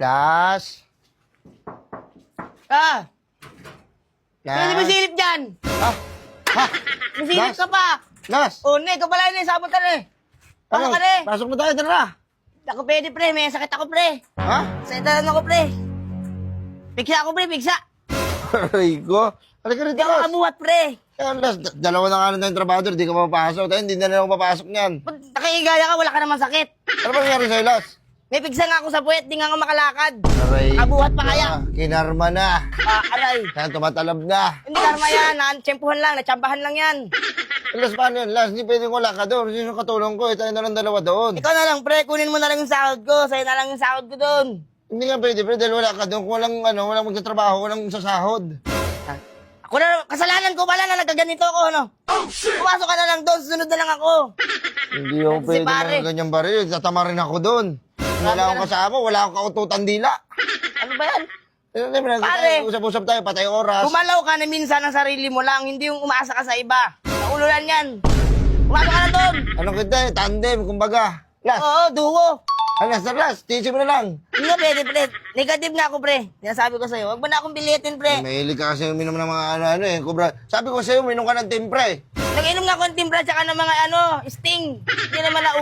Las. Ah! Las. Pwede ba silip dyan? Ha? Ha? Masilip ka pa! Las. O, ne, ikaw pala yun, sabot ka na eh. Pasok ka na eh. Pasok mo tayo, tara. Ako pwede, pre. May sakit ako, pre. Ha? Sakit na ako, pre. Pigsa ako, pre. Pigsa. Aray ko. Halika rito, Hindi ako kabuhat, pre. Yan, Las. d- Dalawa na nga na tayong trabaho, di ka papasok. Tayo, hindi na rin ako papasok niyan. Ba't nakikigaya ka? Wala ka naman sakit. Ano ba nangyari sa'yo, Las? May pigsa nga ako sa puwet. Di nga ako makalakad. Aray. Kabuhat pa kaya? Ah, Kinarma na. Ah, aray. Kaya tumatalab na. Hindi karma yan. Natsempuhan lang. Natsambahan lang yan. Las, paano yan? Las, hindi pwedeng wala ka doon. Sino katulong ko? Eh, tayo na lang dalawa doon. Ikaw na lang, pre. Kunin mo na lang yung sahod ko. Sa'yo na lang yung sahod ko doon. Hindi nga pwede, pero dahil wala ka doon. Kung walang, ano, walang magtatrabaho, walang sasahod. Ako na, kasalanan ko pala na nagkaganito ako, ano? Pumasok ka na lang doon. Susunod na lang ako. Hindi ako Si pwede pare. mga ganyan baril. Tatama rin ako doon. Wala akong kasama, wala akong kaututan dila. Ano ba yan? Pare! Usap-usap tayo, patay oras. Gumalaw ka na minsan ng sarili mo lang, hindi yung umaasa ka sa iba. Naululan yan. Pumasok ka na doon. Ano kita eh, tandem, kumbaga. Las, Oo, duo. alas, alas, teaching mo na lang. Hindi nga pwede, pre. Negative nga ako, pre. Sinasabi ko sa'yo, wag mo na akong bilitin, pre. Mahilig ka kasi uminom ng mga ano-ano eh. Kubra. Sabi ko sa'yo, uminom ka ng timpra eh. Nag-inom nga ako ng timpla tsaka ng mga ano, sting. Hindi naman na